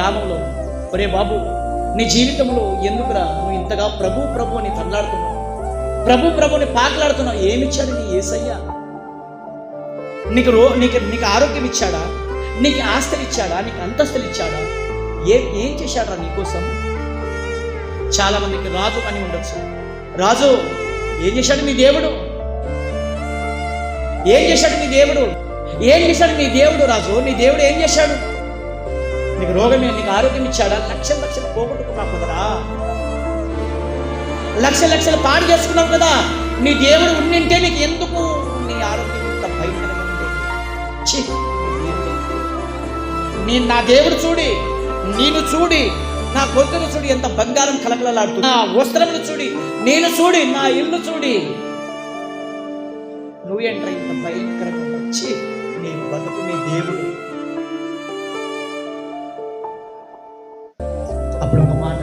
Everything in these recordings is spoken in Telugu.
గ్రామంలో ఒరే బాబు నీ జీవితంలో ఎందుకురా నువ్వు ఇంతగా ప్రభు ప్రభు అని తల్లాడుతున్నావు? ప్రభు ప్రభుని పాకలాడుతున్నావు? ఏమిచ్చాడు నీ ఏసయ్యా? నీకు రో నీకు నీకు ఆరోగ్యం ఇచ్చాడా? నీకు ఆస్తులు ఇచ్చాడా? నీకు అంతస్తులు ఇచ్చాడా? ఏ ఏం చేశాడా నీకోసం చాలా మందికి రాజు అని ఉండొచ్చు. రాజు ఏం చేశాడు నీ దేవుడు? ఏం చేశాడు నీ దేవుడు? ఏం చేశాడు నీ దేవుడు రాజు? నీ దేవుడు ఏం చేశాడు? నీకు రోగమే నీకు ఆరోగ్యం ఇచ్చాడా? లక్షల లక్షలు పోగొట్టుకున్నావు కదరా. లక్ష లక్షలు పాడు చేసుకున్నావు కదా. నీ దేవుడు ఉండింటే నీకు ఎందుకు నీ ఆరోగ్యం ఇంత భయంకరంగా నీ నీ నా దేవుడు చూడి నేను చూడి నా గొంతును చూడి ఎంత బంగారం కలకలలాడుతుంది. నా వస్త్రములు చూడి నేను చూడి నా ఇల్లు చూడి. నువ్వేంట్రా ఇంత భయంకరంగా వచ్చి నీ బతుకు నీ దేవుడు. అప్పుడు ఒక మాట.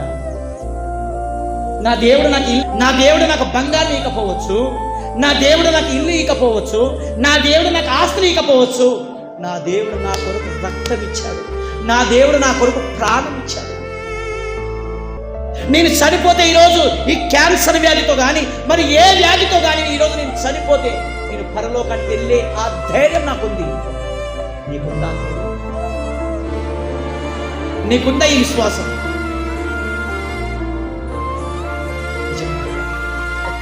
నా దేవుడు నాకు ఇల్లు నా దేవుడు నాకు బంగారం ఇకపోవచ్చు నా దేవుడు నాకు ఇల్లు ఇకపోవచ్చు నా దేవుడు నాకు ఆస్తులు ఇకపోవచ్చు నా దేవుడు నా కొరకు రక్తం ఇచ్చాడు. నా దేవుడు నా కొరకు ప్రాణం ఇచ్చాడు. నేను చనిపోతే ఈరోజు ఈ క్యాన్సర్ వ్యాధితో కానీ మరి ఏ వ్యాధితో కానీ ఈరోజు నేను చనిపోతే నేను పరలోకానికి వెళ్ళే ఆ ధైర్యం నాకుంది. నీకుందా? నీకుందా ఈ విశ్వాసం?